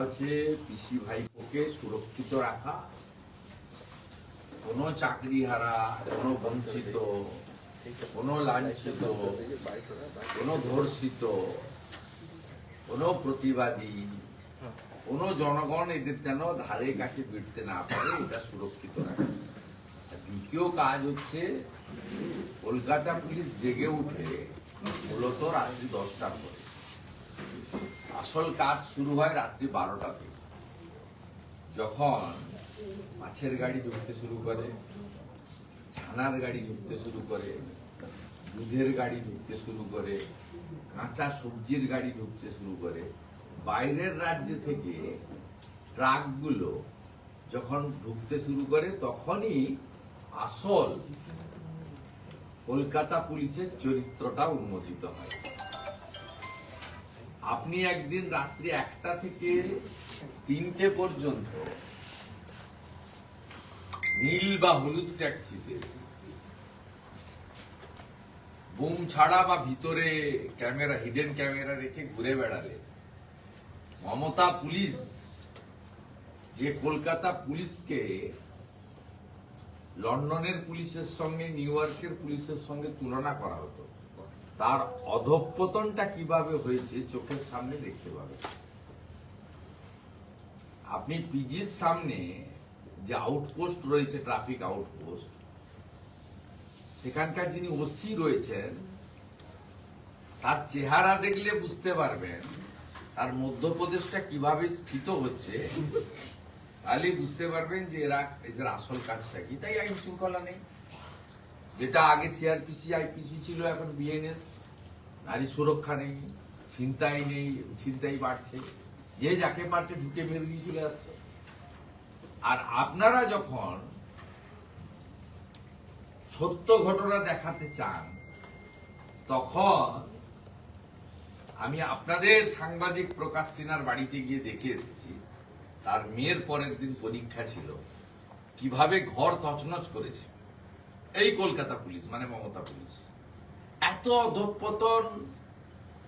হচ্ছে পিসি ভাইপোকে সুরক্ষিত রাখা, কোনো চাকরিহারা, কোনো বঞ্চিত লাঞ্ছিত ধর্ষিত প্রতিবাদী, কোনো জনগণ এদের যেন ধারে কাছে ভিড়তে না পারে, এটা সুরক্ষিত রাখা। দ্বিতীয় কাজ হচ্ছে, কলকাতা পুলিশ জেগে উঠে, মূলত রাত্রি দশটার পরে। আসল কাজ শুরু হয় রাত্রি বারোটা থেকে। যখন মাছের গাড়ি ঢুকতে শুরু করে, ছানার গাড়ি ঢুকতে শুরু করে, দুধের গাড়ি ঢুকতে শুরু করে, কাঁচা সবজির গাড়ি ঢুকতে শুরু করে, বাইরের রাজ্য থেকে ট্রাকগুলো যখন ঢুকতে শুরু করে, তখনই আসল কলকাতা পুলিশের চরিত্রটা উন্মোচিত হয়। আপনি একদিন রাত্রি একটা থেকে তিনটে পর্যন্ত নীল বা হলুদ ট্যাক্সিতে, বুম ছাড়া বা ভিতরে ক্যামেরা হিডেন ক্যামেরা রেখে ঘুরে বেড়ালে, মমতা পুলিশ, যে কলকাতা পুলিশকে লন্ডনের পুলিশের সঙ্গে, নিউ ইয়র্কের পুলিশের সঙ্গে তুলনা করা হতো। তার অধঃপতনটা কীভাবে হয়েছে চোখের সামনে দেখতে পাবেন আপনি পিজির সামনে যে আউটপোস্ট রয়েছে, ট্রাফিক আউটপোস্ট, সেখানকার যিনি ওসি রয়েছেন, তার চেহারা দেখলে বুঝতে পারবেন তার মধ্যপ্রদেশটা কীভাবে স্থিত হচ্ছে, তাহলে বুঝতে পারবেন যে এরা, এদের আসল কাজটা কি। তাই আইন শৃঙ্খলা নেই। যেটা আগে সিআরপিসি আইপিসি ছিল, এখন বিএনএস নারী সুরক্ষা নেই, ছিনতাই নেই, ছিনতাই বাড়ছে। যে যাকে পারছে ঢুকে মেরে দিয়ে চলে আসছে। আর আপনারা যখন সত্য ঘটনা দেখাতে চান, তখন আমি আপনাদের সাংবাদিক প্রকাশ সিনহার বাড়িতে গিয়ে দেখে এসেছি। তার মেয়ের পরের দিন পরীক্ষা ছিল। কীভাবে ঘর তছনছ করেছে। এই কলকাতা পুলিশ মানে মমতা পুলিশ। এত অধঃপতন,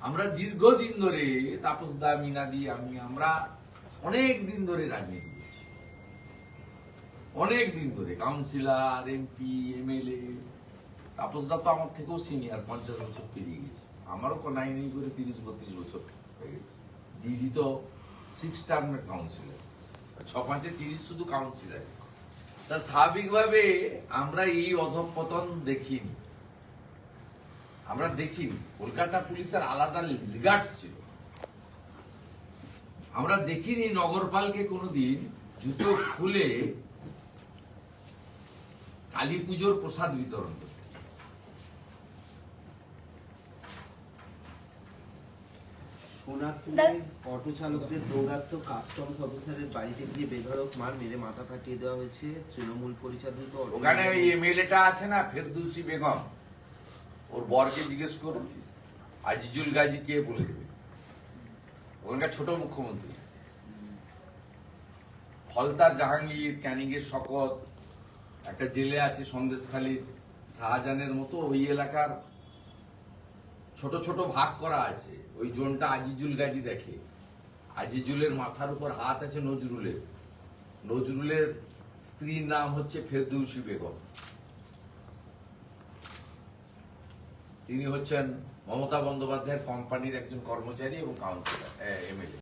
আমরা দীর্ঘদিন ধরে তাপস দা মিনাদি আমি, আমরা অনেক দিন ধরে রাজনীতি করছি অনেক দিন ধরে, councillor MP MLA, Tapas da তো আমার থেকেও সিনিয়র পঞ্চাশ বছর পেরিয়ে গেছে। আমারও নাই, নেই করে তিরিশ, বত্রিশ বছর হয়ে গেছে। দিদি তো সিক্স টার্মের কাউন্সিলর ছ, পাঁচে তিরিশ শুধু কাউন্সিলর স্বাভাবিকভাবে আমরা এই অধঃপতন দেখিনি। আমরা দেখিনি। কলকাতা পুলিশের আলাদা লিগার্স ছিল। আমরা দেখিনি নগরপালকে কোনোদিন জুতো খুলে কালী পুজোর প্রসাদ বিতরণ করতে। সোনারপুরে অটো চালকদের দৌরাত্ম কাস্টমস অফিসারের বাড়িতে গিয়ে বেধড়ক মার মেরে মাথা ফাটিয়ে দেওয়া হয়েছে। তৃণমূল পরিচালিত ওখানে ওই এমএলএটা আছে না ফেরদৌসি বেগম? ওর বরকে জিজ্ঞেস করুন আজিজুল গাজী কে বলে দেবে? ওখানকার ছোট মুখ্যমন্ত্রী। ফলতার জাহাঙ্গীর ক্যানিং এর শকত একটা জেলে আছে সন্দেশখালী শাহজাহানের মতো ওই এলাকার ছোট ছোট ভাগ করা আছে। ওই জোনটা আজিজুল গাজী দেখে। আজিজুলের মাথার উপর হাত আছে নজরুলের। নজরুলের স্ত্রীর নাম হচ্ছে ফেরদৌসি বেগম। তিনি হচ্ছেন মমতা বন্দ্যোপাধ্যায়ের কোম্পানির একজন কর্মচারী এবং কাউন্সিলর এমএলএ।